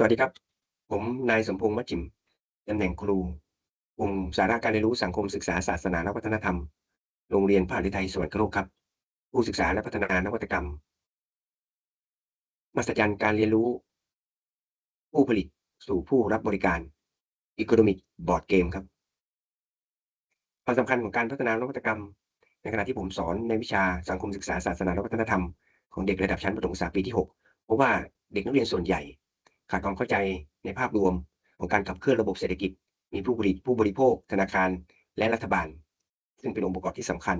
สวัสดีครับ ผมนายสมพงษ์มัจิมตำแหน่งครูกลุ่มสาระการเรียนรู้สังคมศึกษาศาสนาและวัฒนธรรม โรงเรียนพระฤทัยสวรรคโลกครับ ผู้ศึกษาและพัฒนานวัตกรรมมหัศจรรย์การเรียนรู้ ผู้ผลิตสู่ผู้รับบริการ Economic Board Game ครับ ความสำคัญของการพัฒนานวัตกรรม ในขณะที่ผมสอนในวิชาสังคมศึกษาศาสนาและวัฒนธรรมของเด็กระดับชั้นประถมศึกษาปีที่ 6 เพราะว่าเด็กนักเรียนส่วนใหญ่ ขาดความเข้าใจในภาพรวมของการขับเคลื่อนระบบเศรษฐกิจ มีผู้ผลิตผู้บริโภค ธนาคาร และรัฐบาล ซึ่งเป็นองค์ประกอบที่สำคัญ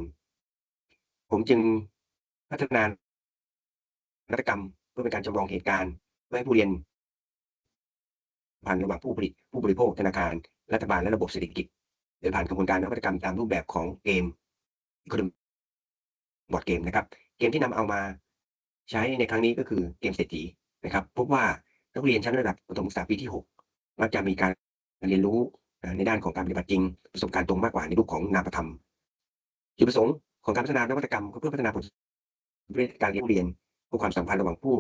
ผมจึงพัฒนานวัตกรรมเพื่อเป็นการจำลองเหตุการณ์เพื่อให้ผู้เรียนผ่านระหว่างผู้ผลิตผู้บริโภคธนาคาร รัฐบาลและระบบเศรษฐกิจโดยผ่านกระบวนการนวัตกรรมตามรูปแบบของเกมบอร์ดเกมนะครับ เกมที่นำเอามาใช้ในครั้งนี้ก็คือเกมเศรษฐีนะครับพบว่า นักเรียนชั้นระดับประถมศึกษาปีที่6มักจะมีการเรียนรู้ในด้านของการปฏิบัติจริง ประสบการณ์ตรงมากกว่าในรูปของนามธรรมจุดประสงค์ของการพัฒนานวัตกรรมก็เพื่อพัฒนาผลเร็จการเรียนรู้เรียนเพื่อความสัมพันธ์ระหว่างผู้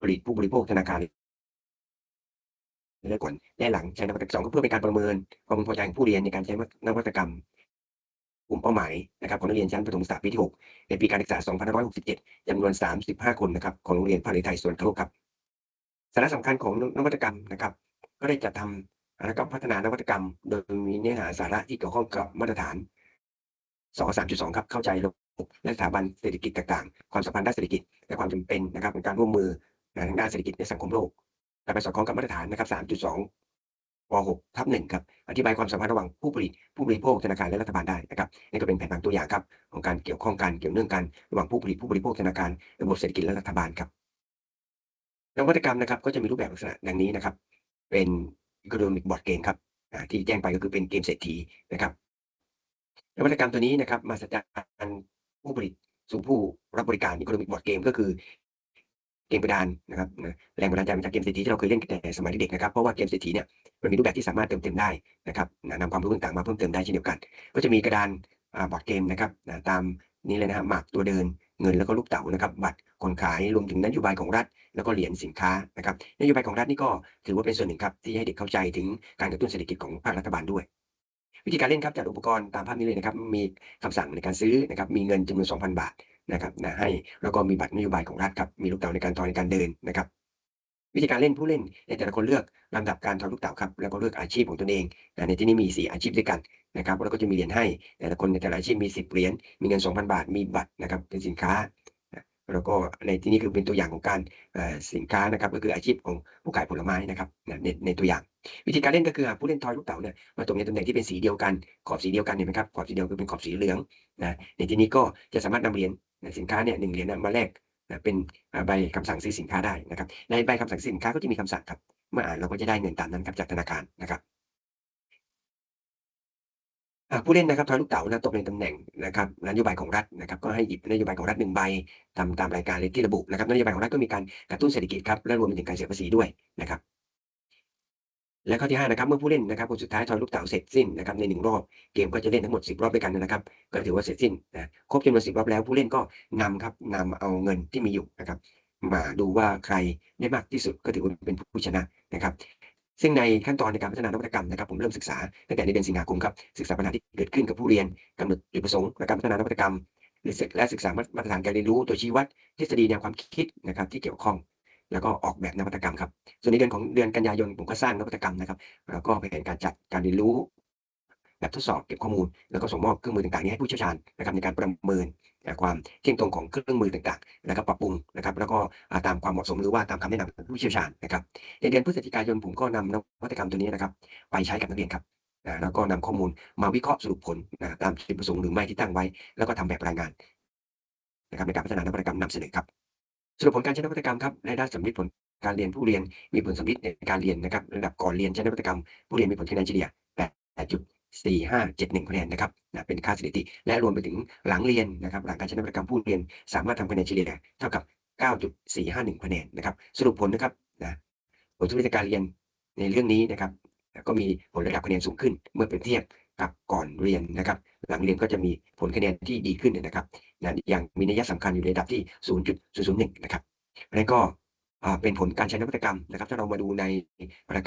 ผลิตผู้บริโภคธนาคารและก่อนและหลังใช้นวัตกรรมสองก็เพื่อเป็นการประเมินความพึงพอใจของผู้เรียนในการใช้นวัตกรรมกลุ่มเป้าหมายนะครับของนักเรียนชั้นประถมศึกษาปีที่ 6 ในปีการศึกษา 2567จำนวน 35 คนนะครับของโรงเรียนพระฤทัยสวนครุครับ สาระสำคัญของนวัตกรรมนะครับ ก็ได้จัดทำแล้วก็พัฒนานวัตกรรม โดยมีเนื้อหาสาระที่เกี่ยวข้องกับมาตรฐาน2 3.2ครับเข้าใจระบบและสถาบันเศรษฐกิจต่างๆ ความสัมพันธ์ด้านเศรษฐกิจและความจำเป็นนะครับในการร่วมมือทางด้านเศรษฐกิจในสังคมโลกและไปสอดคล้องกับมาตรฐานนะครับ3.2ป .6 ทับ1ครับอธิบายความสัมพันธ์ระหว่างผู้ผลิตผู้บริโภคธนาคารและรัฐบาลได้นะครับนี่ก็เป็นแผนผังตัวอย่างครับของการเกี่ยวข้องกันเกี่ยวเนื่องกันระหว่างผู้ผลิตผู้บริโภคธนาคารระบบเศรษฐกิจและรัฐบาลครับ นวัตกรรมนะครับก็จะมีรูปแบบลักษณะดังนี้นะครับ เป็น economic board game ครับที่แจ้งไปก็คือเป็นเกมเศรษฐีนะครับนวัตกรรมตัวนี้นะครับ มาสัจารผู้ผลิตสู่ผู้รับบริการ economic board game ก็คือเกมกระดานนะครับแรงบันดาลใจมาจากเกมเศรษฐีที่เราเคยเล่นแต่สมัยเด็กนะครับเพราะว่าเกมเศรษฐีเนี่ยมันมีรูปแบบที่สามารถเติมเต็มได้นะครับนำความรู้ต่างๆมาเพิ่มเติมได้เช่นเดียวกัน ก็จะมีกระดานบอร์ดเกมนะครับตามนี้เลยนะครับหมากตัวเดิน เงินแล้วก็ลูกเต๋านะครับบัตรคนขายรวมถึงนโยบายของรัฐ แล้วก็เหรียญสินค้านะครับนโยบายของรัฐนี่ก็ถือว่าเป็นส่วนหนึ่งครับที่ให้เด็กเข้าใจถึงการกระตุ้นเศรษฐกิจของภาครัฐบาลด้วย วิธีการเล่นครับจัดอุปกรณ์ตามภาพนี้เลยนะครับมีคำสั่งในการซื้อนะครับมีเงินจำนวน2,000 บาทนะครับนะให้แล้วก็มีบัตรนโยบายของรัฐครับมีลูกเต๋าในการทอยในการเดินนะครับ วิธีการเล่นผู้เล่นในแต่ละคนเลือกลำดับการทอยลูกเต๋าครับแล้วก็เลือกอาชีพของตนเองในที่นี้มี 4 อาชีพด้วยกันนะครับแล้วก็จะมีเหรียญให้แต่ละคนในแต่ละอาชีพมี 10เหรียญมีเงิน 2,000 บาทมีบัตรนะครับเป็นสินค้าแล้วก็ในที่นี้คือเป็นตัวอย่างของการสินค้านะครับก็คืออาชีพของผู้ขายผลไม้นะครับในในตัวอย่าง วิธีการเล่นก็คือผู้เล่นทอยลูกเต๋าเนี่ยมาตกในตำแหน่งที่เป็นสีเดียวกันขอบสีเดียวกันเห็นไหมครับขอบสีเดียวคือเป็นขอบสีเหลืองนะในที่นี้ก็จะสามารถนำเหรียญสินค้าเนี่ยหนึ่งเหรียญมาแลก เป็นใบคำสั่งซื้อสินค้าได้นะครับ ในใบคำสั่งซื้อสินค้าก็จะมีคำสั่งครับ เมื่ออ่านเราก็จะได้เงินตามนั้นครับจากธนาคารนะครับผู้เล่นนะครับทอยลูกเต๋านะตกในตำแหน่งนะครับนโยบายของรัฐนะครับ ก็ให้หยิบนโยบายของรัฐหนึ่งใบทำตามรายการเลที่ระบุนะครับนโยบายของรัฐก็มีการกระตุ้นเศรษฐกิจครับและรวมไปถึงการเสียภาษีด้วยนะครับ และข้อที่5นะครับเมื่อผู้เล่นนะครับคนสุดท้ายทอยลูกเต๋าเสร็จสิ้นนะครับในหนึ่งรอบเกมก็จะเล่นทั้งหมด 10 รอบด้วยกันนะครับก็ถือว่าเสร็จสิ้นนะครบจำนวน10 รอบแล้วผู้เล่นก็นำครับนำเอาเงินที่มีอยู่นะครับมาดูว่าใครได้มากที่สุดก็ถือว่าเป็นผู้ชนะนะครับซึ่งในขั้นตอนในการพัฒนานวัตกรรมนะครับผมเริ่มศึกษาตั้งแต่ในเดือนสิงหาคมครับศึกษาปัญหาที่เกิดขึ้นกับผู้เรียนกำหนดจุดประสงค์ในการพัฒนานวัตกรรมและศึกษามาตรฐานการเรียนรู้ตัวชี้วัดทฤษฎีแนวความคิดนะครับที่เกี่ยวข้อง แล้วก็ออกแบบนวัตกรรมครับ ส่วนในเดือนของเดือนกันยายนผมก็สร้างนวัตกรรมนะครับ แล้วก็ไปเป็นการจัดการเรียนรู้ แบบทดสอบเก็บข้อมูล แล้วก็ส่งมอบเครื่องมือต่างๆนี้ให้ผู้เชี่ยวชาญนะครับในการประเมินความเที่ยงตรงของเครื่องมือต่างๆ แล้วก็ปรับปรุงนะครับ แล้วก็ตามความเหมาะสมหรือว่าตามคำแนะนำของผู้เชี่ยวชาญนะครับในเดือนพฤศจิกายนผมก็นำนวัตกรรมตัวนี้นะครับ ไปใช้กับนักเรียนครับแล้วก็นำข้อมูลมาวิเคราะห์สรุปผลตามจุดประสงค์หรือไม่ที่ตั้งไว้ แล้วก็ทำแบบรายงานนะครับในการพัฒนานวัตกรรมนำเสนอครับ สรุปผลการใช้นวัตกรรมครับในด้านสำลิดผลการเรียนผู้เรียนมีผลสำลิดในการเรียนนะครับระดับก่อนเรียนใช้นวัตกรรม ผู้เรียนมีผลคะแนนเฉลี่ย8จุดสี่ห้าเจ็ดหนึ่งคะแนนนะครับนะเป็นค่าสถิติ และรวมไปถึงหลังเรียนนะครับหลังการใช้นวัตกรรมผู้เรียน สามารถทำคะแนนเฉลี่ยเท่ากับเก้าจุดสี่ห้าหนึ่งคะแนนนะครับสรุปผลนะครับนะผลทุนการเรียนในเรื่องนี้นะครับก็มีผลระดับคะแนนสูงขึ้นเมื่อเปรียบเทียบกับก่อนเรียนนะครับ หลังเรียนก็จะมีผลคะแนนที่ดีขึ้นนะครับนะอย่างมีนัยสำคัญอยู่ในระดับที่ 0.001 นะครับนั้นก็เป็นผลการใช้นวัตกรรมนะครับ ถ้าเรามาดูใน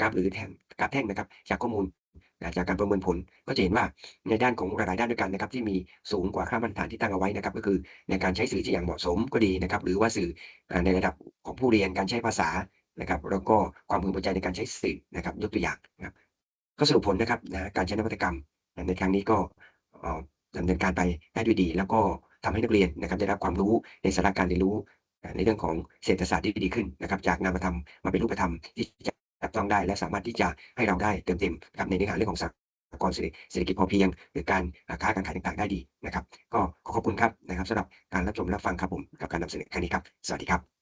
กราฟหรือแท่งกราฟแท่งนะครับ จากข้อมูลจากการประเมินผลก็จะเห็นว่าในด้านของหลายๆด้านด้วยกันนะครับ ที่มีสูงกว่าค่ามาตรฐานที่ตั้งเอาไว้นะครับ ก็คือในการใช้สื่อที่อย่างเหมาะสมก็ดีนะครับ หรือว่าสื่อในระดับของผู้เรียนการใช้ภาษานะครับ แล้วก็ความพึงพอใจในการใช้สื่อนะครับ ยกตัวอย่างนะครับก็สรุปผลนะครับนะการใช้นวัตกรรมในครั้งนี้ก็ ดำเนินการไปได้ด้วยดี แล้วก็ทำให้นักเรียนนะครับได้รับความรู้ในสาระการเรียนรู้ในเรื่องของเศรษฐศาสตร์ที่ดีขึ้นนะครับ จากนามธรรมมาเป็นรูปธรรมที่จะจับต้องได้และสามารถที่จะให้เราได้เติมเต็มครับในเนื้อหาเรื่องของสากลเศรษฐกิจพอเพียง หรือการค้าการขายต่างๆ ได้ดีนะครับ ก็ขอขอบคุณครับนะครับสำหรับการรับชมรับฟังครับผมกับการนำเสนอครั้งนี้ครับ สวัสดีครับ